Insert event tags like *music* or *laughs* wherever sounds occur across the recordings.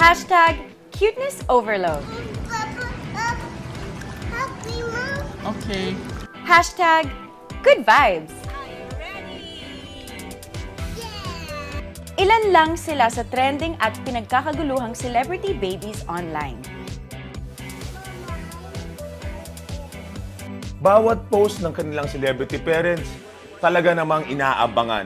Hashtag cuteness overload. Okay. Hashtag good vibes. Ilan lang sila sa trending at pinagkakaguluhang celebrity babies online. Bawat post ng kanilang celebrity parents, talaga namang inaabangan.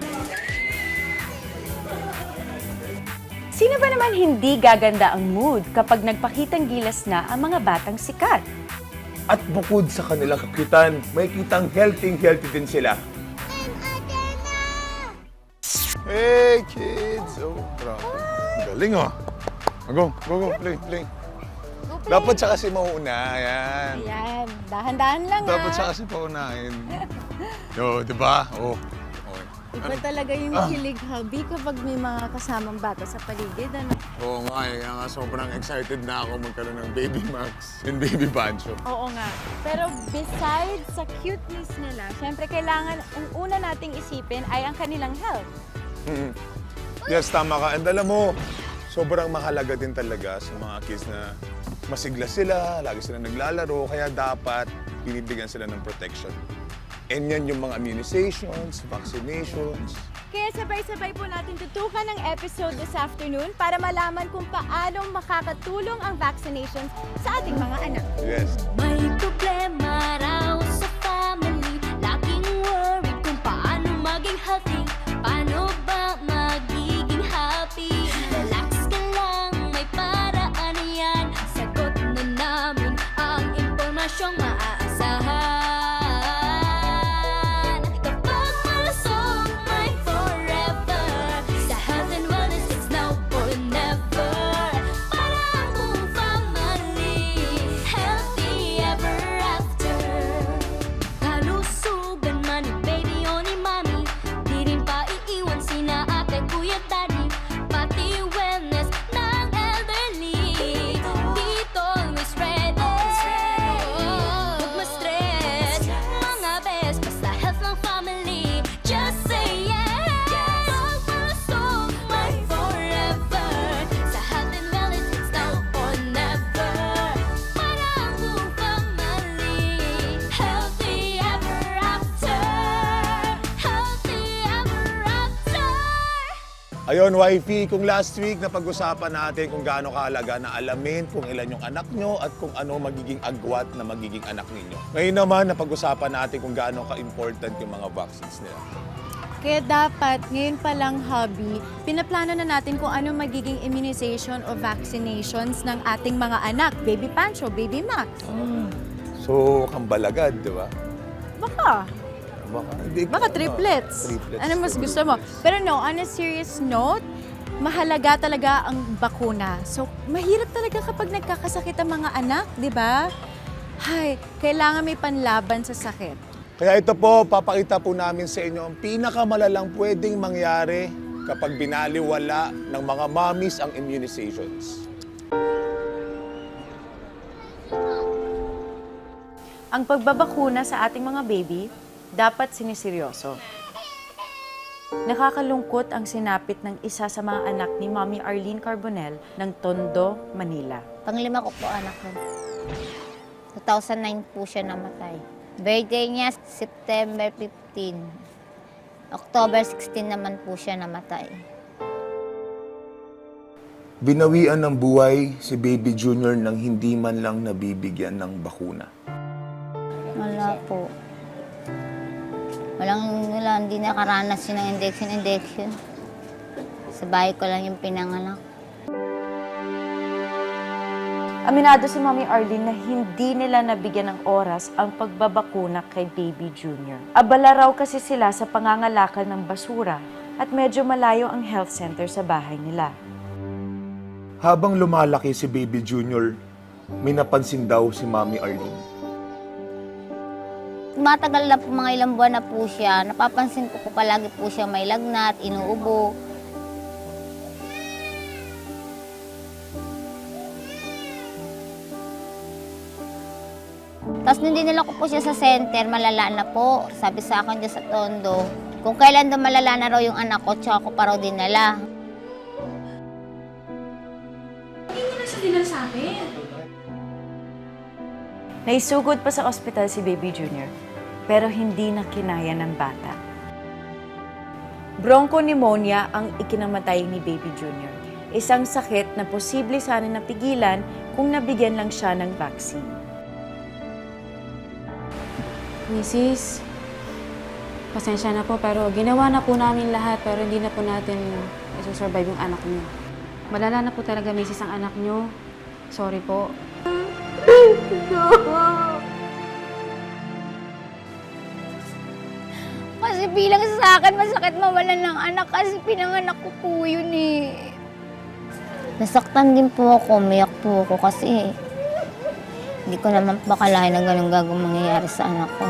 Sino ba naman hindi gaganda ang mood kapag nagpakitang gilas na ang mga batang sikat? At bukod sa kanilang kakitan, may kitang healthy-healthy din sila. Hey, kids! Oh, grabe. Galing, oh. Go, go, go. Play, play. Dapat siya kasi mauna. Yan. Yan, dahan-dahan lang Dapat ah. siya kasi paunahin. *laughs* Yo, di ba? Oh. Iba talaga yung kilig hubby kapag may mga kasamang bata sa paligid. Ano? Oo nga, eh. Kaya nga sobrang excited na ako magkaroon ng Baby Max and Baby Pancho. Oo nga. Pero besides sa cuteness nila, syempre kailangan, ang una nating isipin ay ang kanilang health. Yes, tama ka. And alam mo, sobrang mahalaga din talaga sa mga kids na masigla sila, lagi sila naglalaro, kaya dapat binibigyan sila ng protection. And yan yung mga immunizations, vaccinations. Kaya sabay-sabay po natin tutukan ng episode this afternoon para malaman kung paano makakatulong ang vaccinations sa ating mga anak. Yes. May problema raw sa family Laging worried kung paano maging healthy Paano Ayun, wifey, kung last week na pag-usapan natin kung gaano kahalaga na alamin kung ilan yung anak nyo at kung ano magiging agwat na magiging anak ninyo. Ngayon naman, napag-usapan natin kung gaano ka-important yung mga vaccines nila. Kaya dapat, ngayon pa lang hubby, pinaplano na natin kung ano magiging immunization o vaccinations ng ating mga anak. Baby Pancho, Baby Max. So, kambalagad, di ba? Baka. Baka, hindi, Baka triplets. triplets. Ano mas gusto mo? Pero no, on a serious note, mahalaga talaga ang bakuna. So, mahirap talaga kapag nagkakasakit ang mga anak, di ba? Hay, kailangan may panlaban sa sakit. Kaya ito po, papakita po namin sa inyo ang pinakamalalang pwedeng mangyari kapag binaliwala ng mga mommies ang immunizations. Ang pagbabakuna sa ating mga baby, dapat siniseryoso. Nakakalungkot ang sinapit ng isa sa mga anak ni Mommy Arlene Carbonell ng Tondo, Manila. Panglima ko po anak ko. 2009 po siya namatay. Birthday niya, September 15. October 16 naman po siya namatay. Binawian ng buhay si Baby Junior nang hindi man lang nabibigyan ng bakuna. Wala po. Walang, wala, hindi nakaranas yun ng injection-injection. Sa bahay ko lang yung pinanganak. Aminado si Mommy Arlene na hindi nila nabigyan ng oras ang pagbabakuna kay Baby Junior. Abala raw kasi sila sa pangangalakal ng basura at medyo malayo ang health center sa bahay nila. Habang lumalaki si Baby Junior, may napansin daw si Mommy Arlene. Tumatagal na po mga ilang buwan na po siya. Napapansin ko po palagi po siya may lagnat, inuubo. Tapos nung dinala ko po siya sa center, malala na po. Sabi sa akin dyan sa tondo, kung kailan daw malala na raw yung anak ko, tsaka ko pa raw dinala. nila sa akin? Naisugod pa sa ospital si Baby Junior, pero hindi na kinaya ng bata. Bronchopneumonia ang ikinamatay ni Baby Junior. Isang sakit na posible sana napigilan kung nabigyan lang siya ng vaccine. Mrs., pasensya na po pero ginawa na po namin lahat pero hindi na po natin isusurvive yung anak niyo. Malala na po talaga, Mrs., ang anak niyo. Sorry po. *laughs* Kasi bilang sa akin, masakit mawalan ng anak kasi pinanganak ko po yun eh. Nasaktan din po ako, umiyak po ako kasi hindi ko naman pakalain na ganun gagawin mangyayari sa anak ko.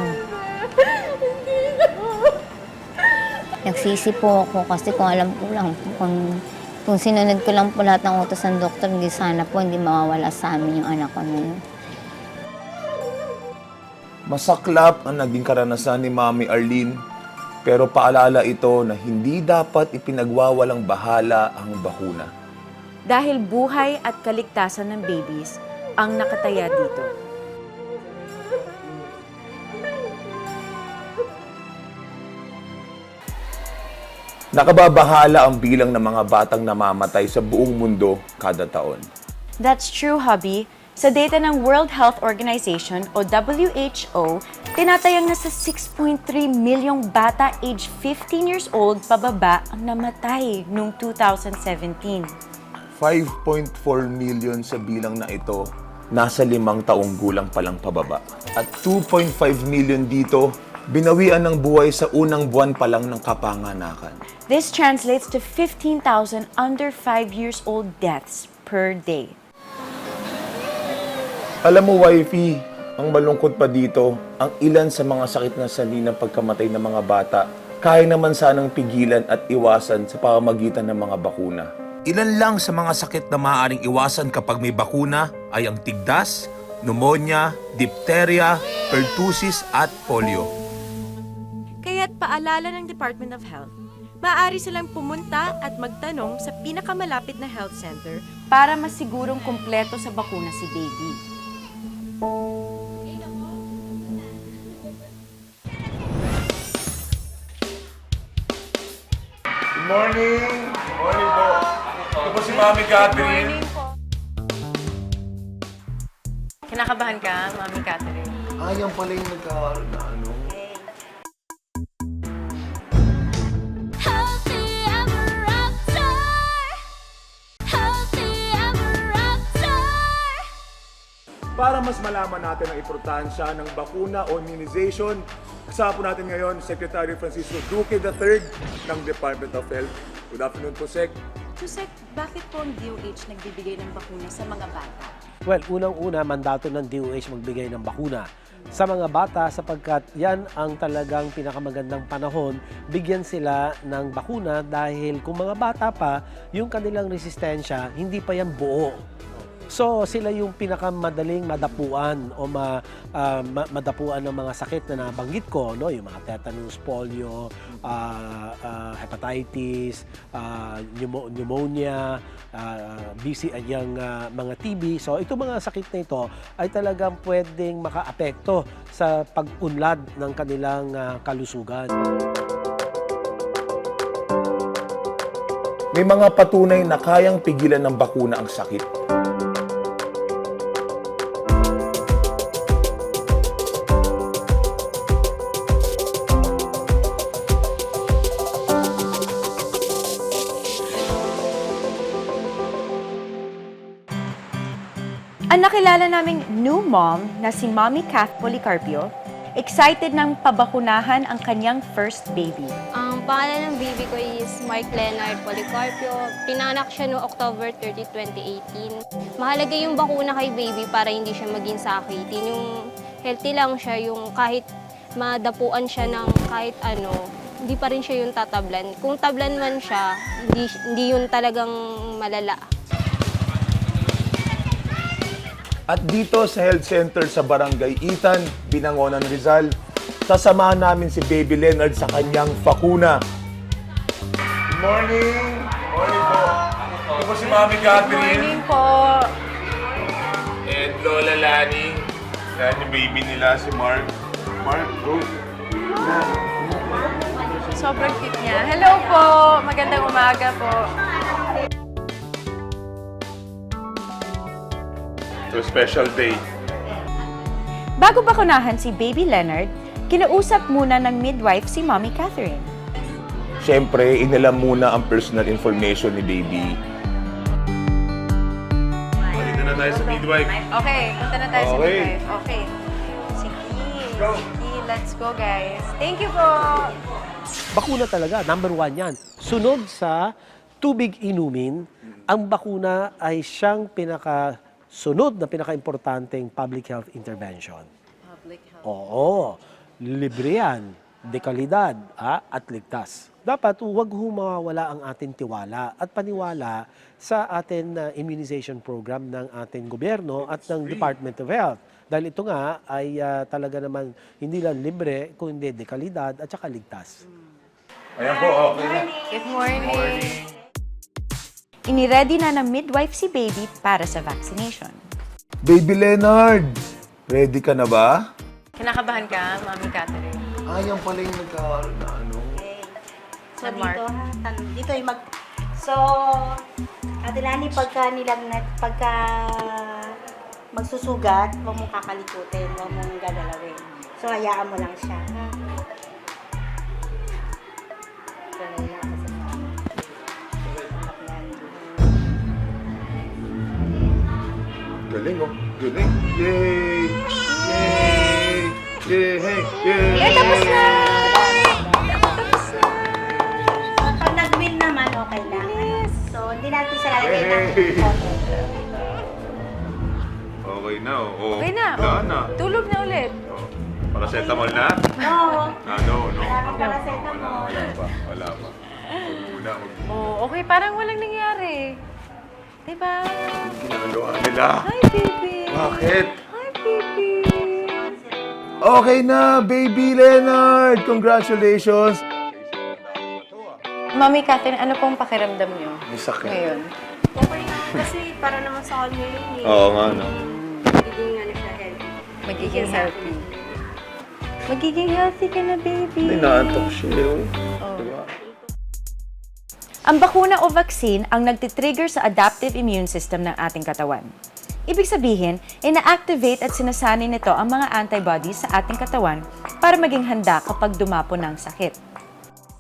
Nagsisi po ako kasi kung alam po lang po, kung, kung sinunod ko lang po lahat ng utos ng doktor, hindi sana po hindi mawawala sa amin yung anak ko na yun. Masaklap ang naging karanasan ni Mami Arlene, pero paalala ito na hindi dapat ipinagwawalang bahala ang bakuna. Dahil buhay at kaligtasan ng babies ang nakataya dito. Nakababahala ang bilang ng mga batang namamatay sa buong mundo kada taon. That's true, hubby. Sa data ng World Health Organization o WHO, tinatayang nasa 6.3 milyong bata age 15 years old pababa ang namatay noong 2017. 5.4 million sa bilang na ito, nasa limang taong gulang palang pababa. At 2.5 million dito, binawian ng buhay sa unang buwan pa lang ng kapanganakan. This translates to 15,000 under 5 years old deaths per day. Alam mo, wifey, ang malungkot pa dito, ang ilan sa mga sakit na sani ng pagkamatay ng mga bata, kaya naman sanang pigilan at iwasan sa pamamagitan ng mga bakuna. Ilan lang sa mga sakit na maaaring iwasan kapag may bakuna ay ang tigdas, pneumonia, diphtheria, pertussis at polio. Kaya't paalala ng Department of Health, maaari silang pumunta at magtanong sa pinakamalapit na health center Para masigurong kumpleto sa bakuna si baby. Good morning! Morning po! Ito po si Mami Catherine. Kinakabahan ka, Mami Catherine? Ay, yan pala yung nagkakaroon Para mas malaman natin ang importansya ng bakuna o immunization, kasama po natin ngayon Secretary Francisco Duque III ng Department of Health. Good afternoon po, Sec. Susek, bakit po ang DOH nagbibigay ng bakuna sa mga bata? Well, unang-una, mandato ng DOH magbigay ng bakuna sa mga bata sapagkat yan ang talagang pinakamagandang panahon, bigyan sila ng bakuna dahil kung mga bata pa, yung kanilang resistensya, hindi pa yan buo. So, sila yung pinakamadaling madapuan o ma, ma- madapuan ng mga sakit na nabanggit ko, no? yung mga tetanus, polio, ah, ah, hepatitis, pneumo- pneumonia, ah, BC, ah, yung ah, mga TB. So, itong mga sakit na ito ay talagang pwedeng makaapekto sa pag-unlad ng kanilang ah, kalusugan. May mga patunay na kayang pigilan ng bakuna ang sakit. Nakilala naming new mom na si Mommy Kath Policarpio, excited ng pabakunahan ang kanyang first baby. Ang pangalan ng baby ko is Mark Leonard Policarpio. Pinanak siya noong October 30, 2018. Mahalaga yung bakuna kay baby para hindi siya maging sakitin. Yung healthy lang siya, yung kahit madapuan siya ng kahit ano, hindi pa rin siya yung tatablan. Kung tablan man siya, hindi, hindi yun talagang malala. At dito sa health center sa Barangay Itan, Binangonan, Rizal, sasamahan namin si Baby Leonard sa kanyang bakuna. Good morning! Morning po! Ito po si Mami Catherine. Morning po! Lola Lani. Yan yung baby nila, si Mark. Mark, go. Sobrang cute niya. Hello po! Magandang umaga po. So, special day. Bago bakunahan si Baby Leonard, kinausap muna ng midwife si Mommy Catherine. Siyempre, inalam muna ang personal information ni baby. Balik na tayo sa midwife. Okay, punta na tayo sa Okay. midwife. Okay. Sige. Sige, let's go guys. Thank you po! Bakuna talaga, number one yan. Sunod sa tubig inumin, ang bakuna ay siyang pinaka sunod na pinaka-importanteng public health intervention. Public health. Oo, libre yan, dekalidad ah, at ligtas. Dapat huwag humawala ang ating tiwala at paniwala sa ating na immunization program ng ating gobyerno at ng Department of Health. Dahil ito nga ay ah, talaga naman hindi lang libre, kundi dekalidad at saka ligtas. Ayan po, okay na. Good morning. Iniready na ng midwife si Baby para sa vaccination. Baby Leonard, ready ka na ba? Kinakabahan ka, Mami Catherine? Ayang pala yung nagkakaroon na ano. So Mark. dito ha, tan- dito ay mag So Adelani pagka nilagnat pagka magsusugat, huwag mong kakalikutin, huwag mong gagalawin. So hayaan mo lang siya. ha? Galing, oh. Galing. Yay! Yay! Yay! Hey! Yay! Eh, tapos na! Tapos na! Pag nag-win naman, okay lang. So, hindi natin sa lalagay Hey! photo. Okay na, oh. oh. Okay na. Wala na. Tulog na ulit. Oh. Paracetamol na? No! Ah, no, no. Wala kang Wala, paracetamol. wala pa. Wala pa. Huwag muna. Oh, okay, parang walang nangyari. Diba? Ginagawa nila. Hi, baby! Bakit? Hi, baby! Okay na, Baby Leonard! Congratulations! Mami Catherine, ano pong pakiramdam niyo May sakit. ngayon? Okay naman kasi para naman sa kanya yun eh. Oo nga, no. Magiging ano siya healthy. Magiging healthy. Magiging healthy ka na, baby. Hindi naantok siya. oh. Ang bakuna o vaccine ang nagtitrigger sa adaptive immune system ng ating katawan. Ibig sabihin, ina-activate at sinasanay nito ang mga antibodies sa ating katawan para maging handa kapag dumapo ng sakit.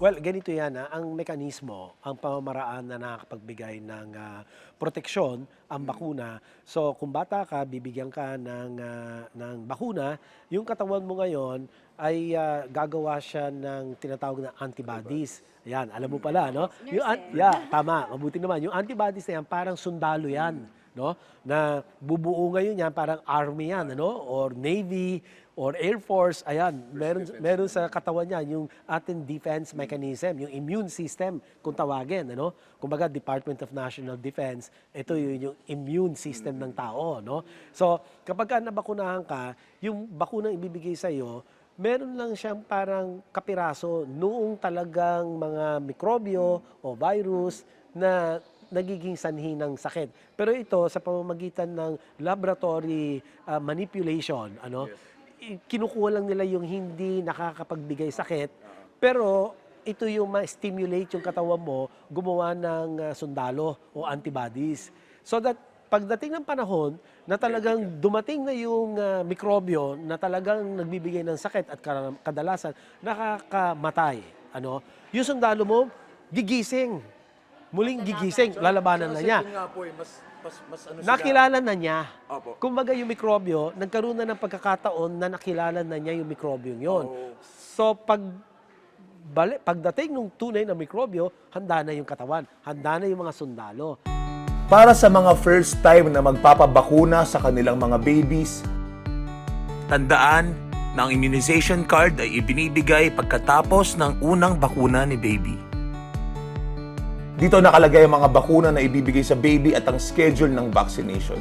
Well, ganito yan. ah. Ang mekanismo, ang pamamaraan na nakakapagbigay ng ah, proteksyon, ang bakuna. So, kung bata ka, bibigyan ka ng, ah, ng bakuna, yung katawan mo ngayon ay ah, gagawa siya ng tinatawag na antibodies. Yan, alam mo pala, no? Yung, an- yeah, *laughs* tama. Mabuti naman. Yung antibodies na yan, parang sundalo yan. No? Na bubuo ngayon yan, parang army yan, ano? Or navy, or Air Force, ayan, meron, meron sa katawan niya yung ating defense mechanism, yung immune system, kung tawagin, ano? Kumbaga, Department of National Defense, ito yung, yung immune system ng tao, no? So, kapag ka nabakunahan ka, yung bakunang ibibigay sa iyo, meron lang siyang parang kapiraso noong talagang mga mikrobyo o virus na nagiging sanhi ng sakit. Pero ito sa pamamagitan ng laboratory ah, manipulation, ano? i- Kinukuha lang nila yung hindi nakakapagbigay sakit, pero ito yung ma-stimulate yung katawan mo gumawa ng ah, sundalo o antibodies. So that pagdating ng panahon na talagang dumating na yung ah, mikrobyo na talagang nagbibigay ng sakit at kadalasan nakakamatay, ano? Yung sundalo mo gigising. Muling gigising, lalabanan na niya. nga po eh, mas, mas, mas ano Nakilala na niya. Opo. Kumbaga yung mikrobyo, nagkaroon na ng pagkakataon na nakilala na niya yung mikrobyo yon. So pag bali, pagdating ng tunay na mikrobyo, handa na yung katawan, handa na yung mga sundalo. Para sa mga first time na magpapabakuna sa kanilang mga babies, tandaan na ang immunization card ay ibinibigay pagkatapos ng unang bakuna ni baby. Dito nakalagay ang mga bakuna na ibibigay sa baby at ang schedule ng vaccination.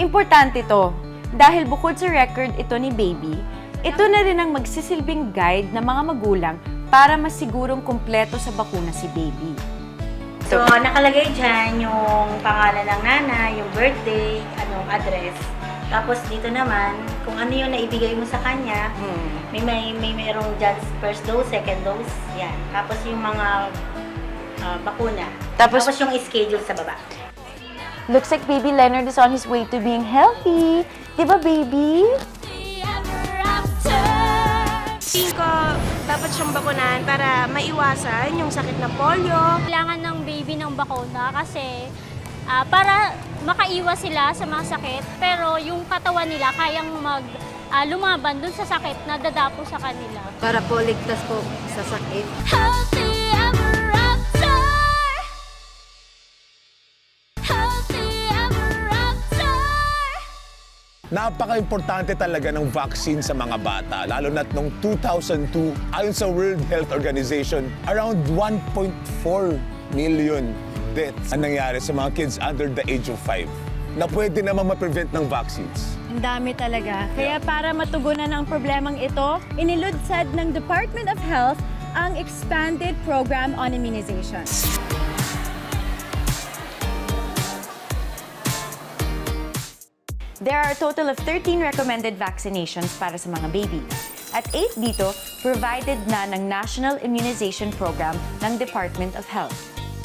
Importante to dahil bukod sa record ito ni baby, ito na rin ang magsisilbing guide ng mga magulang para masigurong kumpleto sa bakuna si baby. So, nakalagay dyan yung pangalan ng nanay, yung birthday, anong address. Tapos dito naman, kung ano yung naibigay mo sa kanya, may may may merong dyan first dose, second dose, yan. Tapos yung mga ah, bakuna. Tapos- Tapos yung schedule sa baba. Looks like baby Leonard is on his way to being healthy. Di ba, baby? Tingin ko, dapat siyang bakunahan para maiwasan yung sakit na polio. Kailangan ng baby ng bakuna kasi ah, para makaiwas sila sa mga sakit pero yung katawan nila kayang mag ah, lumaban dun sa sakit na dadapo sa kanila. Para po ligtas po sa sakit. Healthy Napaka-importante talaga ng vaccine sa mga bata, lalo na't noong 2002, ayon sa World Health Organization, around 1.4 million deaths ang nangyari sa mga kids under the age of 5 na pwede naman ma-prevent ng vaccines. Ang dami talaga. Kaya para matugunan ang problemang ito, iniludsad ng Department of Health ang Expanded Program on Immunization. There are a total of 13 recommended vaccinations para sa mga baby. At 8 dito, provided na ng National Immunization Program ng Department of Health.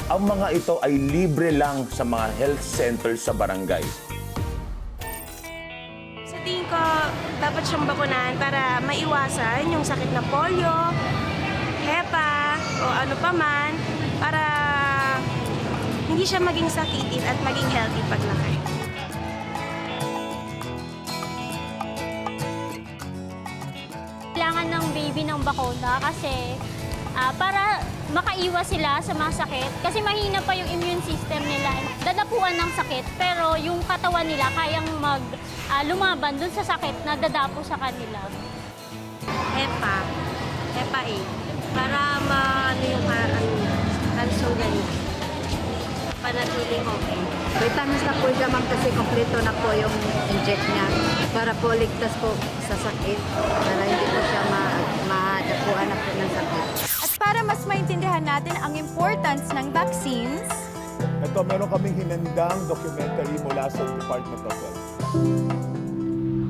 Ang mga ito ay libre lang sa mga health centers sa barangay. Sa tingin ko, dapat siyang bakunahan para maiwasan yung sakit na polio, hepa, o ano pa man, para hindi siya maging sakitin at maging healthy paglaki. Ng bakuna kasi ah, para makaiwas sila sa mga sakit kasi mahina pa yung immune system nila. Dadapuan ng sakit pero yung katawan nila kayang mag ah, lumaban dun sa sakit na dadapo sa kanila. HEPA, HEPA A, para maano yung ano, kalusugan niya. Panatiling okay. Vitamins na po siya ma'am kasi kompleto na po yung inject niya. Para po ligtas po sa sakit. Para hindi po siya ma- madapuan na po ng sakit. At para mas maintindihan natin ang importance ng vaccines, Ito, meron kaming hinandang documentary mula sa Department of Health.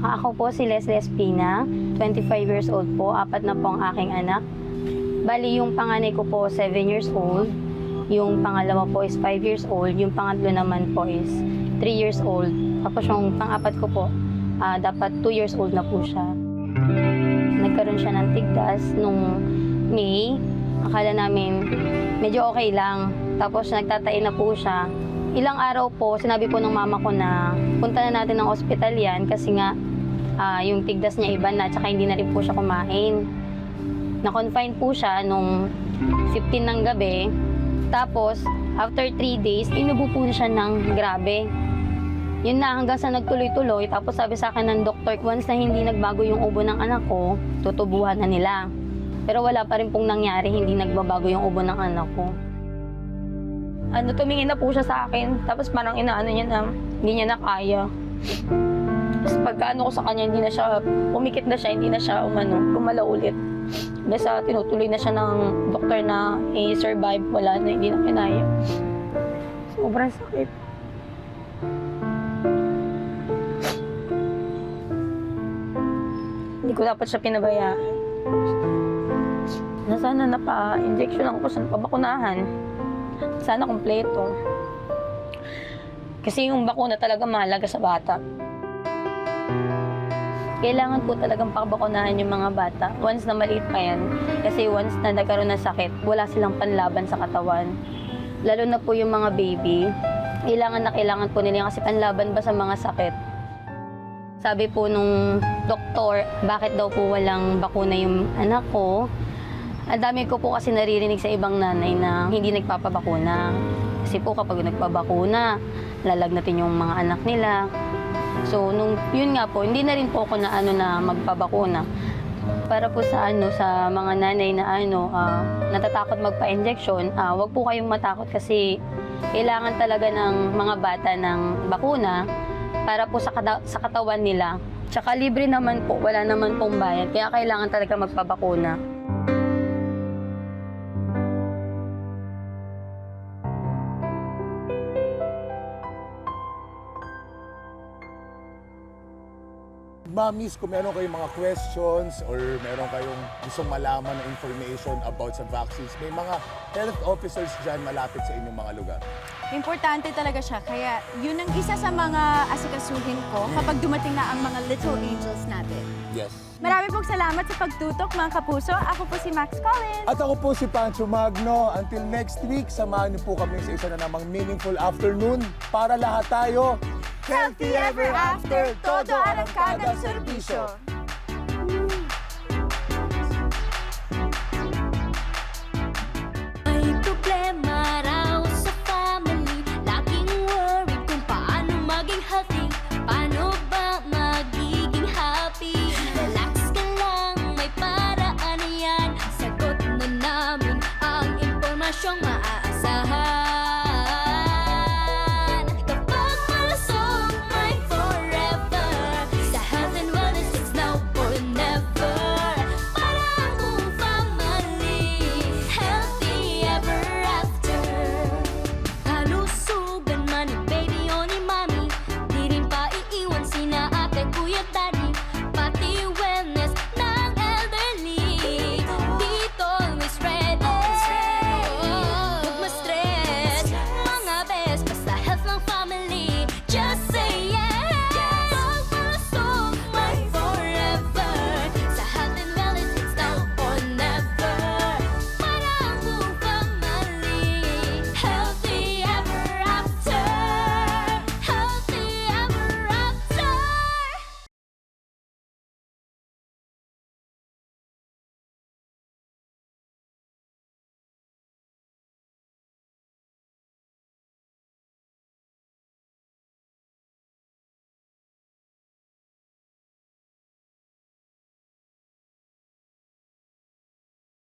Ako po si Leslie Espina, 25 years old po, apat na po ang aking anak. Bali, yung panganay ko po 7 years old, yung pangalawa po is 5 years old, yung pangatlo naman po is 3 years old. Tapos yung pangapat ko po, ah, dapat 2 years old na po siya. Nagkaroon siya ng tigdas nung May. Akala namin medyo okay lang. Tapos nagtatain na po siya. Ilang araw po, sinabi po ng mama ko na punta na natin ng ospital yan kasi nga ah, yung tigdas niya iba na tsaka hindi na rin po siya kumain. Na-confine po siya nung 15 ng gabi. Tapos, after 3 days, inubo po siya ng grabe. Yun na, hanggang sa nagtuloy-tuloy. Tapos sabi sa akin ng doktor, once na hindi nagbago yung ubo ng anak ko, tutubuhan na nila. Pero wala pa rin pong nangyari, hindi nagbabago yung ubo ng anak ko. Ano, tumingin na po siya sa akin. Tapos parang inaano niya na hindi niya na kaya. Tapos pagkaano ko sa kanya, hindi na siya, umikit na siya, hindi na siya umano, gumalaw ulit. Basta tinutuloy na siya ng doktor na i-survive, wala na, hindi na kinaya. Sobrang sakit. Ko dapat siya pinabayaan. Na sana napa-injection ako sa napabakunahan. Sana kompleto. Kasi yung bakuna talaga mahalaga sa bata. Kailangan po talagang pabakunahan yung mga bata. Once na maliit pa yan, kasi once na nagkaroon ng sakit, wala silang panlaban sa katawan. Lalo na po yung mga baby, kailangan na kailangan po nila kasi panlaban ba sa mga sakit. Sabi po nung doktor, bakit daw po walang bakuna yung anak ko? Ang dami ko po kasi naririnig sa ibang nanay na hindi nagpapabakuna. Kasi po kapag nagpabakuna, lalagnatin yung mga anak nila. So, nung, yun nga po, hindi na rin po ako na ano na magpabakuna. Para po sa ano sa mga nanay na ano ah, natatakot magpa-injection, ah, wag po kayong matakot kasi kailangan talaga ng mga bata ng bakuna para po sa, kada- sa katawan nila. Tsaka libre naman po, wala naman pong bayad. Kaya kailangan talaga magpabakuna. Mommies, kung meron kayong mga questions or meron kayong gustong malaman na information about sa vaccines, may mga health officers dyan malapit sa inyong mga lugar. Importante talaga siya. Kaya yun ang isa sa mga asikasuhin ko kapag dumating na ang mga little angels natin. Yes. Marami pong salamat sa pagtutok mga kapuso. Ako po si Max Collins. At ako po si Pancho Magno. Until next week, samahan niyo po kami sa isa na namang meaningful afternoon para lahat tayo Healthy ever after, todo arangkada serbisyo. May problema raw sa family. Laging worried kung paano maging healthy. Paano